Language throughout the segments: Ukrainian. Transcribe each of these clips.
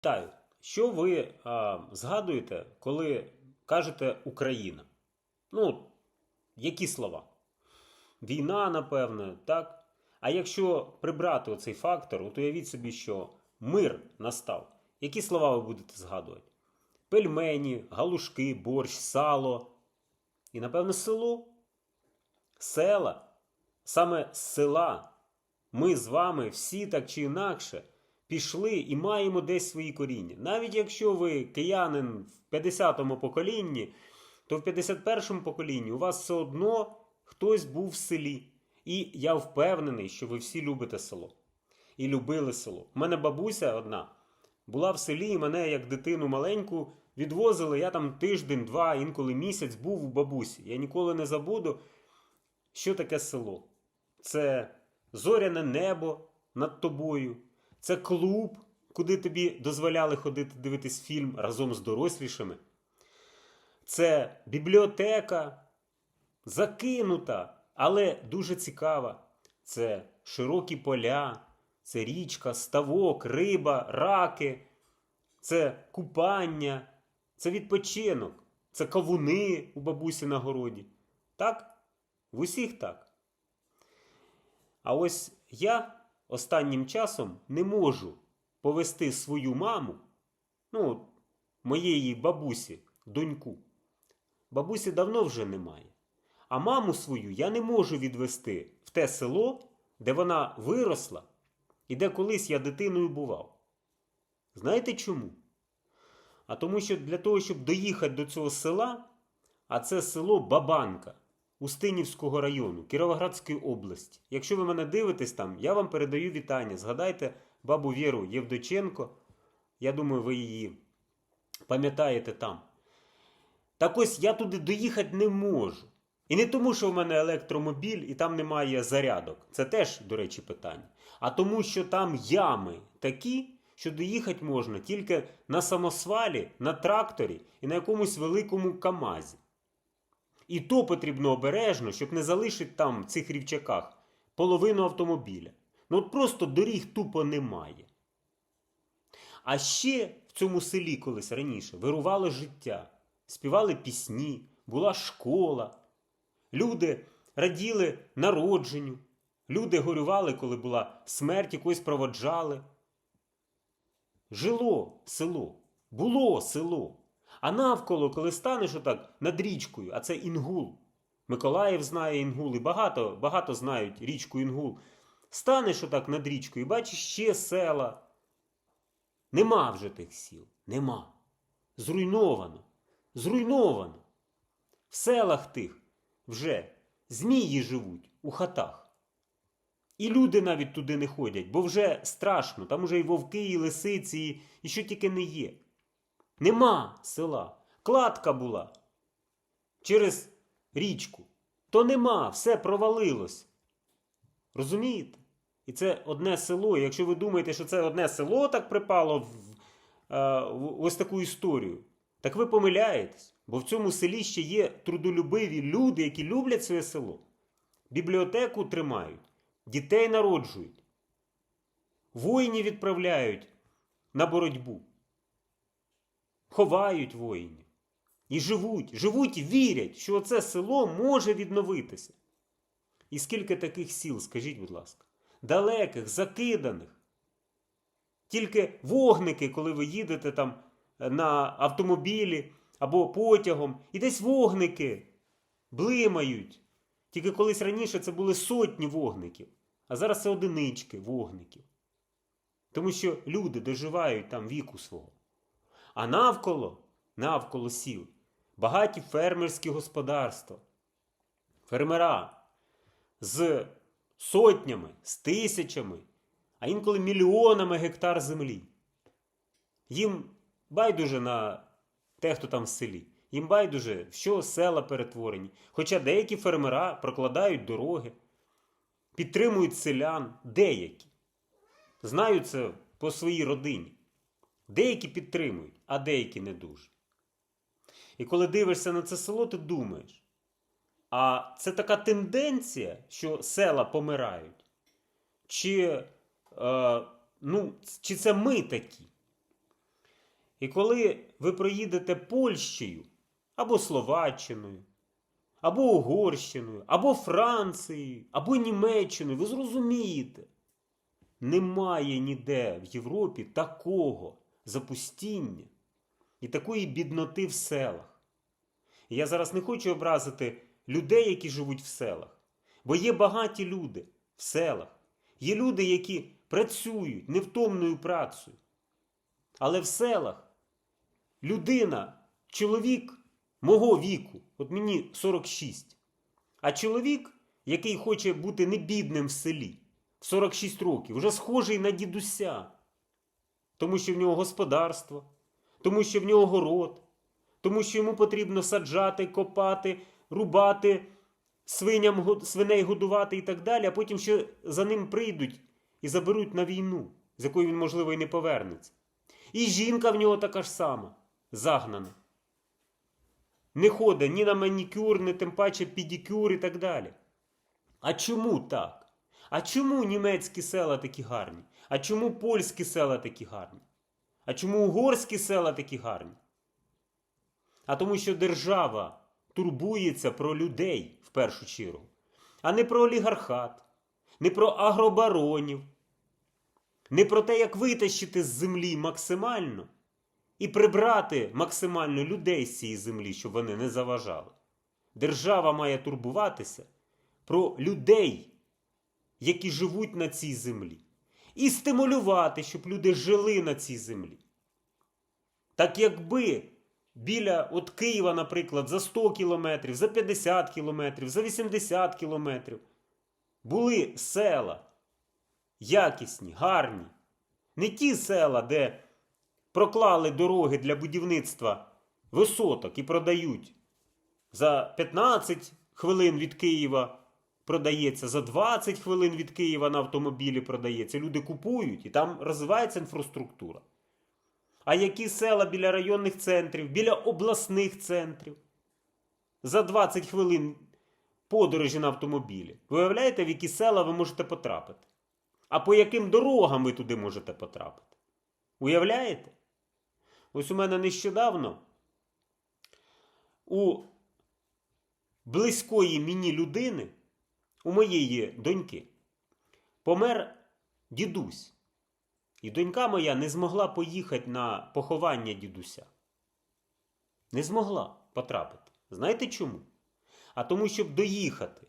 Вітаю. Що ви а, згадуєте, коли кажете Україна? Ну, які слова? Війна, напевне, так? А якщо прибрати оцей фактор, от уявіть собі, що мир настав. Які слова ви будете згадувати? Пельмені, галушки, борщ, сало. І, напевно, село. Села. Саме села ми з вами всі так чи інакше пішли і маємо десь свої коріння. Навіть якщо ви киянин в 50-му поколінні, то в 51-му поколінні у вас все одно хтось був в селі. І я впевнений, що ви всі любите село. І любили село. У мене бабуся одна була в селі, і мене як дитину маленьку відвозили. Я там тиждень, два, інколи місяць був у бабусі. Я ніколи не забуду, що таке село. Це зоряне небо над тобою, це клуб, куди тобі дозволяли ходити дивитись фільм разом з дорослішими. Це бібліотека, закинута, але дуже цікава. Це широкі поля, це річка, ставок, риба, раки, це купання, це відпочинок, це кавуни у бабусі на городі. Так? В усіх так. А ось я останнім часом не можу повести свою маму, ну, моєї бабусі, доньку. Бабусі давно вже немає. А маму свою я не можу відвести в те село, де вона виросла і де колись я дитиною бував. Знаєте чому? А тому, що для того, щоб доїхати до цього села, а це село Бабанка Устинівського району Кіровоградської області. Якщо ви мене дивитесь там, я вам передаю вітання. Згадайте бабу Віру Євдоченко. Я думаю, ви її пам'ятаєте там. Так ось я туди доїхати не можу. І не тому, що в мене електромобіль і там немає зарядок. Це теж, до речі, питання. А тому, що там ями такі, що доїхати можна тільки на самосвалі, на тракторі і на якомусь великому Камазі. І то потрібно обережно, щоб не залишити там в цих рівчаках половину автомобіля. Ну от просто доріг тупо немає. А ще в цьому селі колись раніше вирувало життя, співали пісні, була школа. Люди раділи народженню, люди горювали, коли була смерть, якось проводжали. Жило село, було село. А навколо, коли станеш отак над річкою, а це Інгул. Миколаїв знає Інгул, і багато, багато знають річку Інгул. Станеш отак над річкою бачиш ще села. Нема вже тих сіл. Нема. Зруйновано. Зруйновано. В селах тих вже змії живуть у хатах. І люди навіть туди не ходять, бо вже страшно. Там уже і вовки, і лисиці, і що тільки не є. Нема села. Кладка була через річку. То нема, все провалилось. Розумієте? І це одне село. Якщо ви думаєте, що це одне село так припало в, е, в ось таку історію, так ви помиляєтесь. Бо в цьому селі ще є трудолюбиві люди, які люблять своє село. Бібліотеку тримають, дітей народжують, воїнів відправляють на боротьбу ховають воїнів. І живуть, живуть і вірять, що це село може відновитися. І скільки таких сіл, скажіть, будь ласка, далеких, закиданих. Тільки вогники, коли ви їдете там на автомобілі або потягом, і десь вогники блимають. Тільки колись раніше це були сотні вогників, а зараз це одинички вогників. Тому що люди доживають там віку свого. А навколо, навколо сіл, багаті фермерські господарства, фермера з сотнями, з тисячами, а інколи мільйонами гектар землі. Їм байдуже на те, хто там в селі. Їм байдуже, що села перетворені. Хоча деякі фермера прокладають дороги, підтримують селян, деякі. Знаю це по своїй родині. Деякі підтримують, а деякі не дуже. І коли дивишся на це село, ти думаєш, а це така тенденція, що села помирають? Чи, е, ну, чи це ми такі? І коли ви проїдете Польщею або Словаччиною, або Угорщиною, або Францією, або Німеччиною, ви зрозумієте, немає ніде в Європі такого запустіння і такої бідноти в селах. І я зараз не хочу образити людей, які живуть в селах, бо є багаті люди в селах, є люди, які працюють невтомною працею. Але в селах людина, чоловік мого віку, от мені 46, а чоловік, який хоче бути не бідним в селі, в 46 років, вже схожий на дідуся, тому що в нього господарство, тому що в нього город, тому що йому потрібно саджати, копати, рубати, свиням, свиней годувати і так далі, а потім ще за ним прийдуть і заберуть на війну, з якої він, можливо, і не повернеться. І жінка в нього така ж сама, загнана. Не ходить ні на манікюр, ні тим паче педикюр і так далі. А чому так? А чому німецькі села такі гарні? А чому польські села такі гарні? А чому угорські села такі гарні? А тому, що держава турбується про людей в першу чергу, а не про олігархат, не про агробаронів, не про те, як витащити з землі максимально і прибрати максимально людей з цієї землі, щоб вони не заважали. Держава має турбуватися про людей, які живуть на цій землі, і стимулювати, щоб люди жили на цій землі. Так якби біля от Києва, наприклад, за 100 кілометрів, за 50 кілометрів, за 80 кілометрів були села якісні, гарні. Не ті села, де проклали дороги для будівництва висоток і продають за 15 хвилин від Києва продається, за 20 хвилин від Києва на автомобілі продається. Люди купують і там розвивається інфраструктура. А які села біля районних центрів, біля обласних центрів? За 20 хвилин подорожі на автомобілі. Ви уявляєте, в які села ви можете потрапити? А по яким дорогам ви туди можете потрапити? Уявляєте? Ось у мене нещодавно у близької мені людини, у моєї доньки, помер дідусь. І донька моя не змогла поїхати на поховання дідуся. Не змогла потрапити. Знаєте чому? А тому, щоб доїхати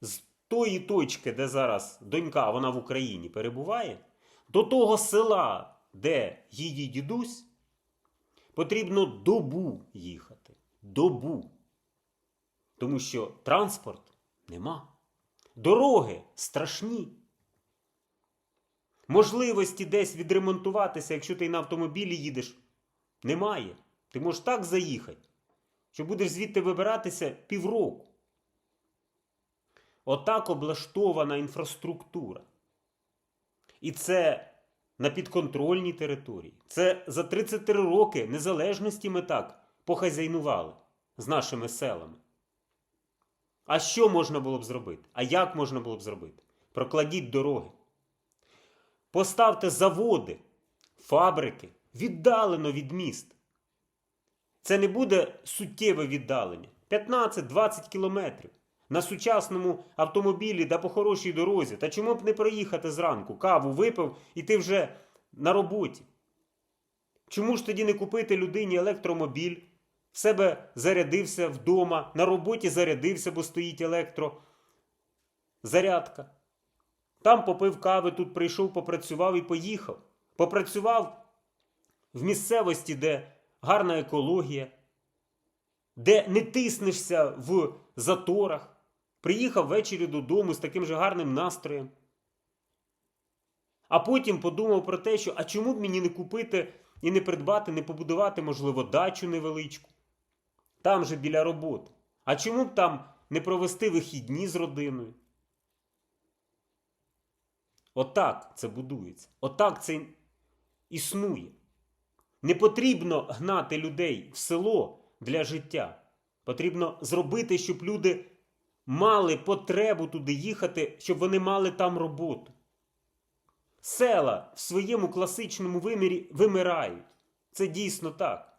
з тої точки, де зараз донька, вона в Україні перебуває, до того села, де її дідусь, потрібно добу їхати. Добу. Тому що транспорт нема. Дороги страшні. Можливості десь відремонтуватися, якщо ти на автомобілі їдеш, немає. Ти можеш так заїхати, що будеш звідти вибиратися півроку. Отак облаштована інфраструктура. І це на підконтрольній території. Це за 33 роки незалежності ми так похазяйнували з нашими селами. А що можна було б зробити? А як можна було б зробити? Прокладіть дороги. Поставте заводи, фабрики віддалено від міст. Це не буде суттєве віддалення. 15-20 кілометрів. На сучасному автомобілі да по хорошій дорозі. Та чому б не проїхати зранку? Каву випив і ти вже на роботі. Чому ж тоді не купити людині електромобіль? В себе зарядився вдома, на роботі зарядився, бо стоїть електрозарядка. Там попив кави, тут прийшов, попрацював і поїхав. Попрацював в місцевості, де гарна екологія, де не тиснешся в заторах. Приїхав ввечері додому з таким же гарним настроєм. А потім подумав про те, що а чому б мені не купити і не придбати, не побудувати, можливо, дачу невеличку. Там же біля роботи. А чому б там не провести вихідні з родиною? Отак це будується. Отак це існує. Не потрібно гнати людей в село для життя. Потрібно зробити, щоб люди мали потребу туди їхати, щоб вони мали там роботу. Села в своєму класичному вимірі вимирають. Це дійсно так.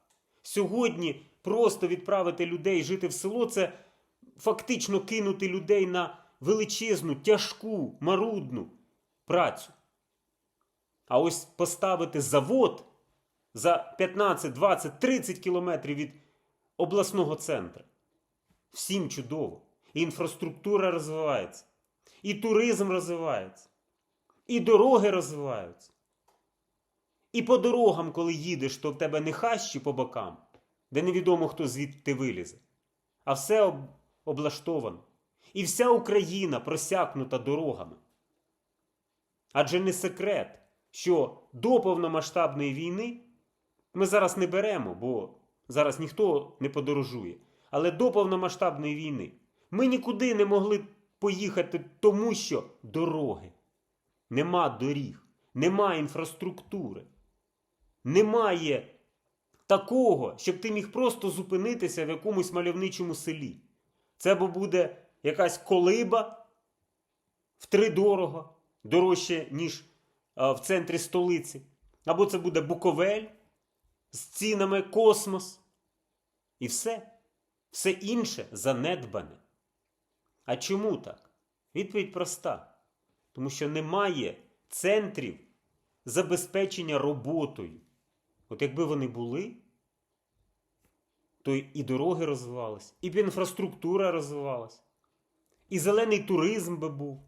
Сьогодні просто відправити людей жити в село це фактично кинути людей на величезну, тяжку, марудну працю. А ось поставити завод за 15, 20, 30 кілометрів від обласного центру. Всім чудово. І інфраструктура розвивається, і туризм розвивається, і дороги розвиваються. І по дорогам, коли їдеш, то в тебе не хащі по бокам, де невідомо хто звідти вилізе, а все об... облаштовано. І вся Україна просякнута дорогами. Адже не секрет, що до повномасштабної війни ми зараз не беремо, бо зараз ніхто не подорожує. Але до повномасштабної війни ми нікуди не могли поїхати, тому що дороги. Нема доріг, нема інфраструктури. Немає такого, щоб ти міг просто зупинитися в якомусь мальовничому селі. Це або буде якась колиба втридорого, дорожче, ніж в центрі столиці. Або це буде Буковель з цінами космос. І все. Все інше занедбане. А чому так? Відповідь проста. Тому що немає центрів забезпечення роботою. От якби вони були, то і дороги розвивалися, і інфраструктура розвивалася, і зелений туризм би був,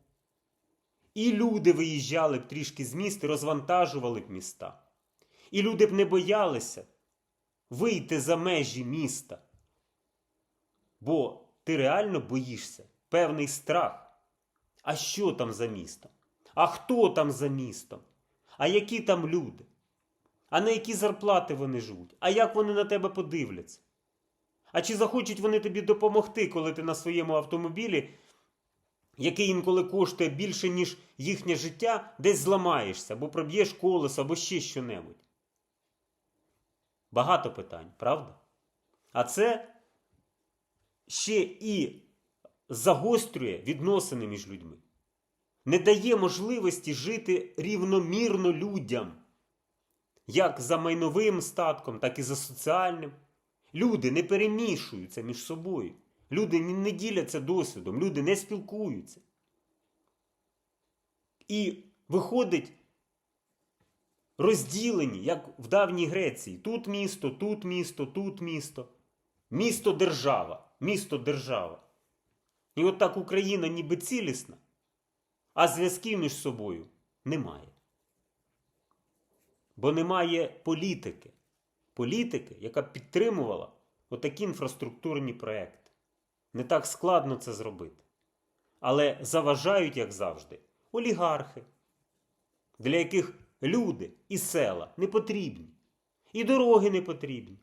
і люди виїжджали б трішки з міст і розвантажували б міста. І люди б не боялися вийти за межі міста. Бо ти реально боїшся певний страх. А що там за містом? А хто там за містом? А які там люди? А на які зарплати вони живуть? А як вони на тебе подивляться? А чи захочуть вони тобі допомогти, коли ти на своєму автомобілі, який інколи коштує більше, ніж їхнє життя, десь зламаєшся, або проб'єш колесо, або ще що-небудь? Багато питань, правда? А це ще і загострює відносини між людьми, не дає можливості жити рівномірно людям, як за майновим статком, так і за соціальним. Люди не перемішуються між собою. Люди не діляться досвідом, люди не спілкуються. І виходить розділені, як в давній Греції. Тут місто, тут місто, тут місто. Місто держава, місто держава. І от так Україна ніби цілісна, а зв'язків між собою немає. Бо немає політики. Політики, яка підтримувала отакі інфраструктурні проекти. Не так складно це зробити. Але заважають, як завжди, олігархи, для яких люди і села не потрібні, і дороги не потрібні,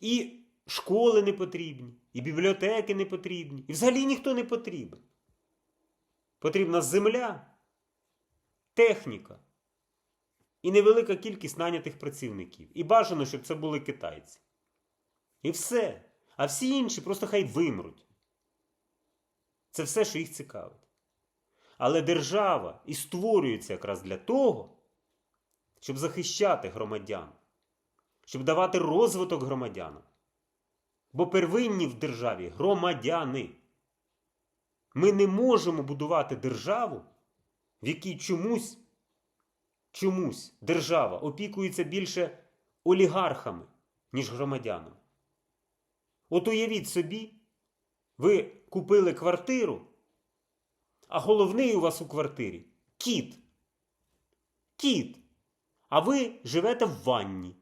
і школи не потрібні, і бібліотеки не потрібні, і взагалі ніхто не потрібен. Потрібна земля, техніка і невелика кількість нанятих працівників. І бажано, щоб це були китайці. І все. А всі інші просто хай вимруть. Це все, що їх цікавить. Але держава і створюється якраз для того, щоб захищати громадян, щоб давати розвиток громадянам. Бо первинні в державі громадяни. Ми не можемо будувати державу, в якій чомусь, чомусь держава опікується більше олігархами, ніж громадянами. От уявіть собі, ви купили квартиру, а головний у вас у квартирі кіт. Кіт. А ви живете в ванні.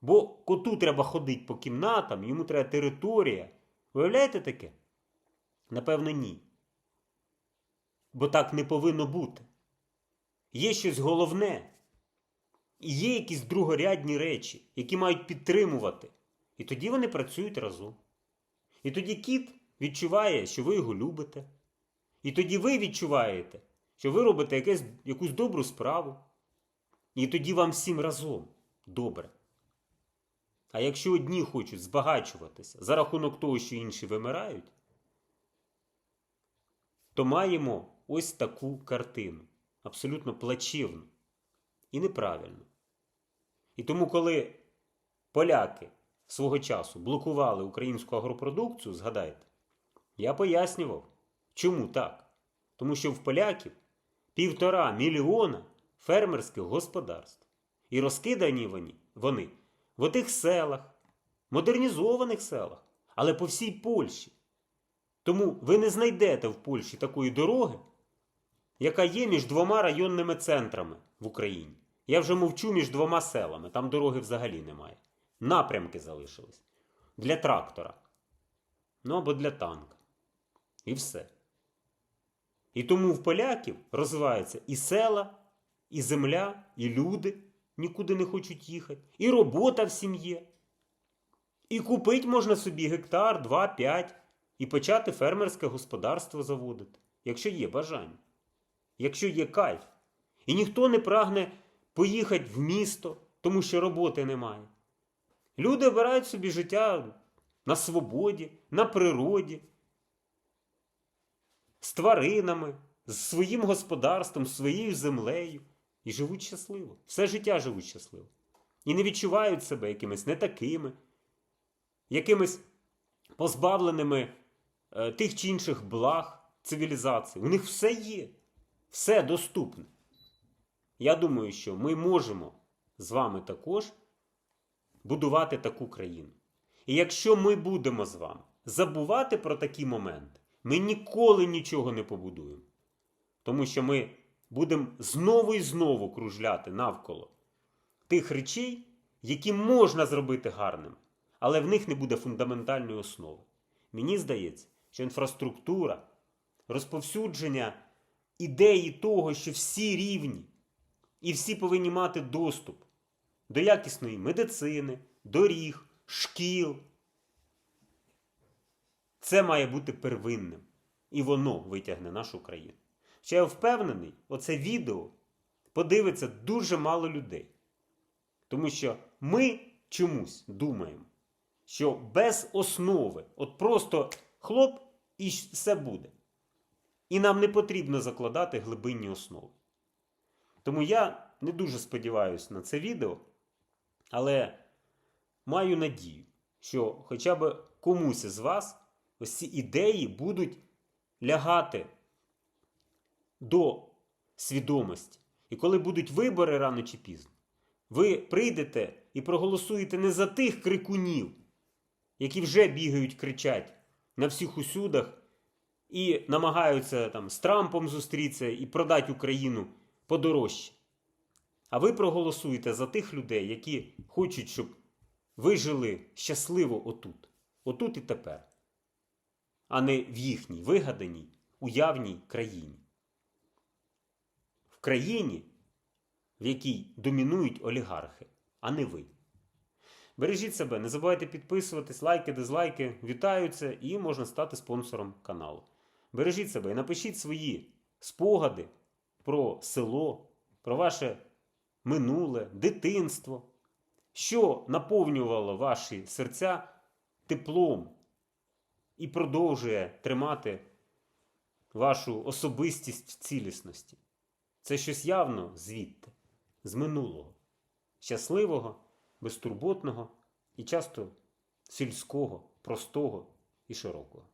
Бо коту треба ходити по кімнатам, йому треба територія. Виявляєте таке? Напевно, ні. Бо так не повинно бути. Є щось головне. І є якісь другорядні речі, які мають підтримувати. І тоді вони працюють разом. І тоді кіт відчуває, що ви його любите. І тоді ви відчуваєте, що ви робите якесь, якусь добру справу. І тоді вам всім разом добре. А якщо одні хочуть збагачуватися за рахунок того, що інші вимирають, то маємо ось таку картину. Абсолютно плачевну і неправильну. І тому, коли поляки свого часу блокували українську агропродукцію, згадайте, я пояснював, чому так. Тому що в поляків півтора мільйона фермерських господарств. І розкидані вони, вони в отих селах, модернізованих селах, але по всій Польщі. Тому ви не знайдете в Польщі такої дороги, яка є між двома районними центрами в Україні. Я вже мовчу між двома селами, там дороги взагалі немає. Напрямки залишились для трактора. Ну або для танка. І все. І тому в поляків розвиваються і села, і земля, і люди нікуди не хочуть їхати, і робота в сім'ї. І купити можна собі гектар, два, п'ять, і почати фермерське господарство заводити, якщо є бажання, якщо є кайф. І ніхто не прагне поїхати в місто, тому що роботи немає. Люди обирають собі життя на свободі, на природі, з тваринами, з своїм господарством, своєю землею. І живуть щасливо. Все життя живуть щасливо. І не відчувають себе якимись не такими, якимись позбавленими е, тих чи інших благ цивілізації. У них все є, все доступне. Я думаю, що ми можемо з вами також будувати таку країну. І якщо ми будемо з вами забувати про такі моменти, ми ніколи нічого не побудуємо. Тому що ми будемо знову і знову кружляти навколо тих речей, які можна зробити гарними, але в них не буде фундаментальної основи. Мені здається, що інфраструктура, розповсюдження ідеї того, що всі рівні і всі повинні мати доступ до якісної медицини, доріг, шкіл. Це має бути первинним. І воно витягне нашу країну. Ще я впевнений, оце відео подивиться дуже мало людей. Тому що ми чомусь думаємо, що без основи, от просто хлоп і все буде. І нам не потрібно закладати глибинні основи. Тому я не дуже сподіваюся на це відео, але маю надію, що хоча б комусь із вас ось ці ідеї будуть лягати до свідомості. І коли будуть вибори рано чи пізно, ви прийдете і проголосуєте не за тих крикунів, які вже бігають, кричать на всіх усюдах і намагаються там з Трампом зустрітися і продати Україну подорожче. А ви проголосуєте за тих людей, які хочуть, щоб ви жили щасливо отут, отут і тепер, а не в їхній вигаданій, уявній країні. В країні, в якій домінують олігархи, а не ви. Бережіть себе, не забувайте підписуватись, лайки, дизлайки, вітаються і можна стати спонсором каналу. Бережіть себе і напишіть свої спогади про село, про ваше минуле, дитинство, що наповнювало ваші серця теплом і продовжує тримати вашу особистість в цілісності. Це щось явно звідти, з минулого, щасливого, безтурботного і часто сільського, простого і широкого.